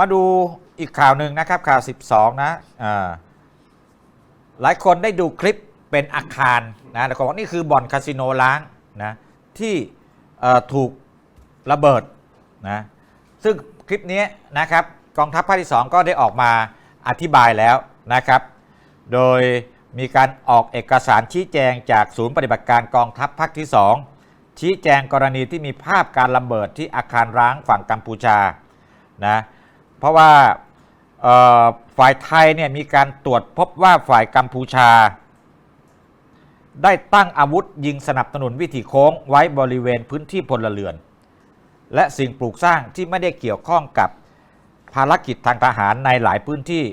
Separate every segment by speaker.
Speaker 1: มาดูอีกข่าวหนึ่งนะครับข่าว 12 นะอ่าหลายคนได้ดูคลิปเป็นอาคารนะแต่บอกนี่คือบ่อนคาสิโนล้างนะที่ถูกระเบิดนะซึ่งคลิปนี้นะครับกองทัพภาคที่ 2 ก็ได้ออกมาอธิบายแล้วนะครับ โดยมีการออกเอกสารชี้แจงจากศูนย์ปฏิบัติการกองทัพภาคที่ 2 ชี้แจงกรณีที่มีภาพการระเบิดที่อาคารร้างฝั่งกัมพูชานะ เพราะว่าฝ่ายไทยเนี่ยมีการตรวจพบว่าฝ่ายกัมพูชา ได้ตั้งอาวุธยิงสนับสนุนวิถีโค้งไว้บริเวณพื้นที่พลเรือน และสิ่งปลูกสร้างที่ไม่ได้เกี่ยวข้องกับภารกิจทางทหารในหลายพื้นที่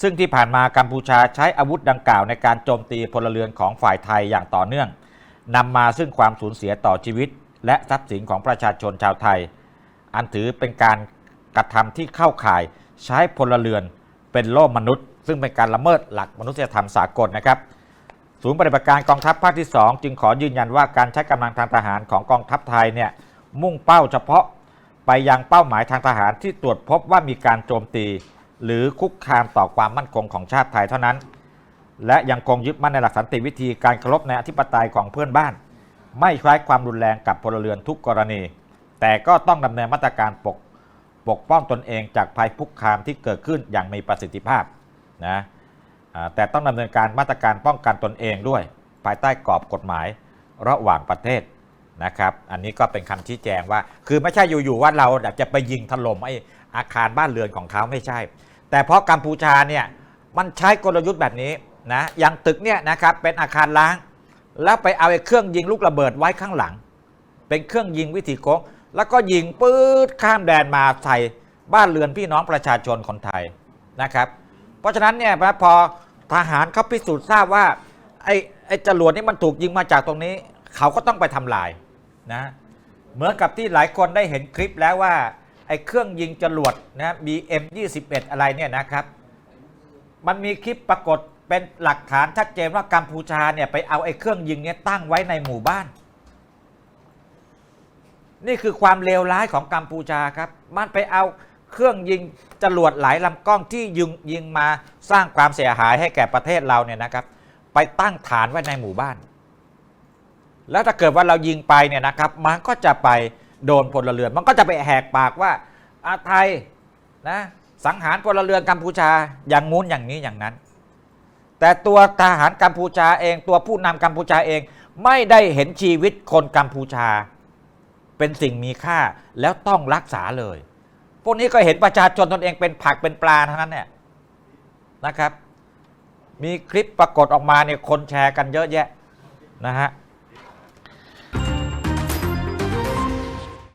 Speaker 1: ซึ่งที่ผ่านมากัมพูชาใช้อาวุธดังกล่าวในการโจมตีพลเรือนของฝ่ายไทยอย่างต่อเนื่องนำมาซึ่งความสูญเสียต่อชีวิต และทรัพย์สินของประชาชนชาวไทย อันถือเป็นการ กระทำที่เข้าข่ายใช้พลเรือนเป็นโล่มนุษย์ ซึ่งเป็นการละเมิดหลักมนุษยธรรมสากลนะครับศูนย์ปฏิบัติการกองทัพภาคที่ 2 จึงขอยืนยันว่าการใช้กำลังทางทหารของกองทัพไทยเนี่ยมุ่งเป้าเฉพาะไปยังเป้าหมายทางทหารที่ตรวจพบว่ามีการโจมตี หรือคุกคามต่อความมั่นคงของชาติไทยเท่านั้น และยังคงยึดมั่นในหลักสันติวิธีการเคารพในอธิปไตยของเพื่อนบ้าน ไม่ใช้ความรุนแรงกับพลเรือนทุกกรณี แต่ก็ต้องดำเนินมาตรการปก ปกป้องตนเองจากภัยคุกคามที่เกิดขึ้นอย่างมีประสิทธิภาพนะแต่ต้องดำเนินการมาตรการป้องกันตนเองด้วย ภายใต้กรอบกฎหมายระหว่างประเทศนะครับ อันนี้ก็เป็นคำชี้แจงว่า คือไม่ใช่อยู่ๆว่าเราจะไปยิงถล่มไอ้อาคารบ้านเรือนของเขาไม่ใช่ แต่เพราะกัมพูชาเนี่ยมันใช้กลยุทธ์แบบนี้นะอย่างตึกเนี่ยนะครับเป็นอาคารล้าง แล้วไปเอาไอ้เครื่องยิงลูกระเบิดไว้ข้างหลัง เป็นเครื่องยิงวิถีโค้ง แล้วก็ยิงปื๊ดข้ามแดนมาใส่บ้านเรือนพี่น้องประชาชนคนไทยนะครับ เพราะฉะนั้นเนี่ยพอทหารเขาพิสูจน์ทราบว่าไอ้ไอ้จรวดนี่มันถูกยิงมาจากตรงนี้ เขาก็ต้องไปทำลายนะเหมือนกับที่หลายคนได้เห็นคลิปแล้วว่าไอ้เครื่องยิงจรวดนะ BM21 อะไรเนี่ยนะครับ มันมีคลิปปรากฏเป็นหลักฐานชัดเจนว่ากัมพูชาเนี่ยไปเอาไอ้เครื่องยิงเนี่ยตั้งไว้ในหมู่บ้าน นี่คือความเลวร้ายของกัมพูชาครับ มันไปเอาเครื่องยิงจรวดหลายลำกล้องที่ยิงยิงมาสร้างความเสียหายให้แก่ประเทศเราเนี่ยนะครับ ไปตั้งฐานไว้ในหมู่บ้าน แล้วถ้าเกิดว่าเรายิงไปเนี่ยนะครับ มันก็จะไปโดนพลเรือน มันก็จะไปแหกปากว่าอาไทยนะสังหารพลเรือนกัมพูชาอย่างงู้นอย่างนี้อย่างนั้น แต่ตัวทหารกัมพูชาเอง ตัวผู้นำกัมพูชาเองไม่ได้เห็นชีวิตคนกัมพูชา เป็นสิ่งมีค่าแล้วต้องรักษาเลย พวกนี้ก็เห็นประชาชนตนเองเป็นผักเป็นปลาเท่านั้นเนี่ยนะครับ มีคลิปปรากฏออกมาเนี่ยคนแชร์กันเยอะแยะนะฮะ